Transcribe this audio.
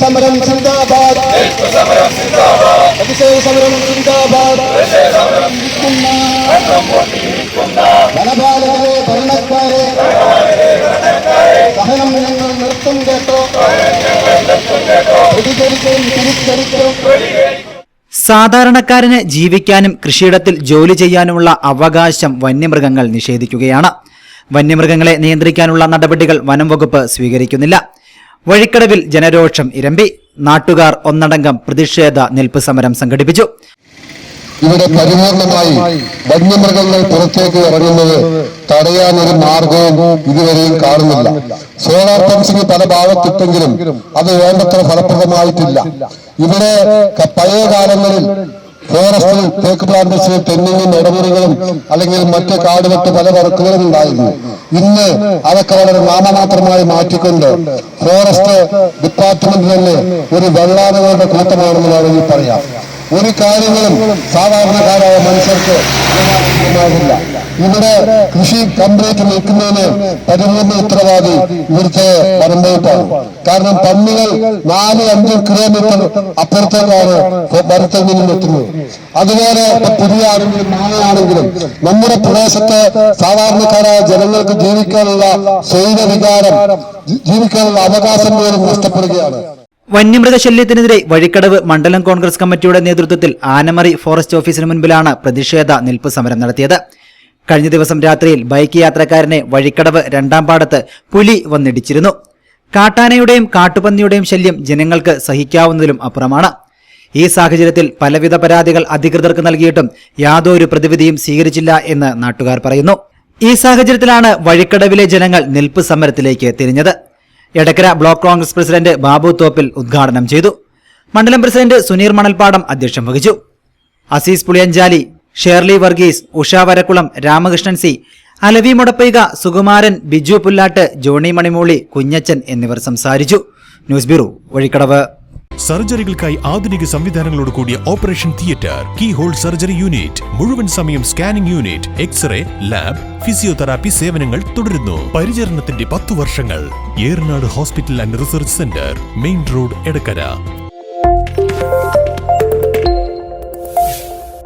സമരം സിന്ദാബാദ്. പ്രതിഷേധ സമരം സിന്ദാബാദ്. ധനപാലകരെ ഭരണക്കാരെ. സഹനം ഞങ്ങൾ നിർത്തും കേട്ടോ. പ്രതികരിക്കും തിരിച്ചടിക്കും. സാധാരണക്കാരന് ജീവിക്കാനും കൃഷിയിടത്തിൽ ജോലി ചെയ്യാനുമുള്ള അവകാശം വന്യമൃഗങ്ങൾ നിഷേധിക്കുകയാണ്. വന്യമൃഗങ്ങളെ നിയന്ത്രിക്കാനുള്ള നടപടികൾ വനം വകുപ്പ് സ്വീകരിക്കുന്നില്ല. വഴിക്കടവിൽ ജനരോഷം ഇരമ്പി. നാട്ടുകാർ ഒന്നടങ്കം പ്രതിഷേധ നിൽപ്പ് സമരം സംഘടിപ്പിച്ചു. ഇവിടെ പരിപൂർണമായി വന്യമൃഗങ്ങൾ പുറത്തേക്ക് ഇറങ്ങുന്നത് തടയാനൊരു മാർഗവും ഇതുവരെയും കാണുന്നില്ല. സോളാർ ഫെൻസിംഗ് പല ഭാഗത്തിട്ടെങ്കിലും അത് വേണ്ടത്ര ഫലപ്രദമായിട്ടില്ല. ഇവിടെ പഴയ കാലങ്ങളിൽ ഫോറസ്റ്റിൽ തേക്ക് പ്ലാന്റേഷനിൽ തെന്നിങ്ങും ഇടമുറികളും അല്ലെങ്കിൽ മറ്റ് കാടുവെട്ട് പല വർക്കുകളും ഉണ്ടായിരുന്നു. ഇന്ന് അതൊക്കെ വളരെ നാമമാത്രമായി മാറ്റിക്കൊണ്ട് ഫോറസ്റ്റ് ഡിപ്പാർട്ട്മെന്റ് തന്നെ ഒരു വെള്ളാനകളുടെ കൂട്ടമാണെന്ന് വേണമെങ്കിൽ പറയാം. ഒരു കാര്യങ്ങളും സാധാരണക്കാരായ മനുഷ്യർക്ക് ഉണ്ടാകില്ല ഇവിടെ കൃഷി കംപ്ലീറ്റ് നിൽക്കുന്നതിന് പരിപൂർണ ഉത്തരവാദി ഇവിടുത്തെ വനംവകുപ്പാണ്. കാരണം പന്നികൾ നാല് അഞ്ച് കിലോമീറ്റർ അപ്പുറത്തേക്കാണ് നിന്നും എത്തുന്നത്. അതുപോലെ ആണെങ്കിലും നാളെയാണെങ്കിലും നമ്മുടെ പ്രദേശത്തെ സാധാരണക്കാരായ ജനങ്ങൾക്ക് ജീവിക്കാനുള്ള സ്വൈര വികാരം ജീവിക്കാനുള്ള അവകാശം പോലും നഷ്ടപ്പെടുകയാണ്. വന്യമൃഗശല്യത്തിനെതിരെ വഴിക്കടവ് മണ്ഡലം കോൺഗ്രസ് കമ്മിറ്റിയുടെ നേതൃത്വത്തിൽ ആനമറി ഫോറസ്റ്റ് ഓഫീസിന് മുൻപിലാണ് പ്രതിഷേധ നിൽപ്പ് സമരം നടത്തിയത്. കഴിഞ്ഞ ദിവസം രാത്രിയിൽ ബൈക്ക് യാത്രക്കാരനെ വഴിക്കടവ് രണ്ടാം പാടത്ത് പുലി വന്നിടിച്ചിരുന്നു. കാട്ടാനയുടെയും കാട്ടുപന്നിയുടെയും ശല്യം ജനങ്ങൾക്ക് സഹിക്കാവുന്നതിലും അപ്പുറമാണ്. ഈ സാഹചര്യത്തിൽ പലവിധ പരാതികൾ അധികൃതർക്ക് നൽകിയിട്ടും യാതൊരു പ്രതിവിധിയും സ്വീകരിച്ചില്ല എന്ന് നാട്ടുകാർ പറയുന്നു. ഈ സാഹചര്യത്തിലാണ് വഴിക്കടവിലെ ജനങ്ങൾ നിൽപ്പ് സമരത്തിലേക്ക് തിരിഞ്ഞത്. എടക്കര ബ്ലോക്ക് കോൺഗ്രസ് പ്രസിഡന്റ് ബാബു തോപ്പിൽ ഉദ്ഘാടനം ചെയ്തു. മണ്ഡലം പ്രസിഡന്റ് സുനീർ മണൽപ്പാടം അധ്യക്ഷം വഹിച്ചു. അസീസ് പുളിയഞ്ചാലി ഷേർലി വർഗീസ് ഉഷ വരക്കുളം രാമകൃഷ്ണൻ സി അലവി മുടപ്പൈക സുകുമാരൻ ബിജു പുല്ലാട്ട് ജോണി മണിമൂളി കുഞ്ഞച്ചൻ എന്നിവർ സംസാരിച്ചു. News bureau Vazhikkadavu. സർജറികൾക്കായി ആധുനിക സംവിധാനങ്ങളോട് കൂടിയ operation theatre keyhole surgery unit മുഴുവൻ സമയം scanning unit x-ray lab physiotherapy സേവനങ്ങൾ തുടരുന്നു. പരിചരണത്തിന്റെ പത്തു വർഷങ്ങൾ. Eranad hospital and research centre main road Edakkara.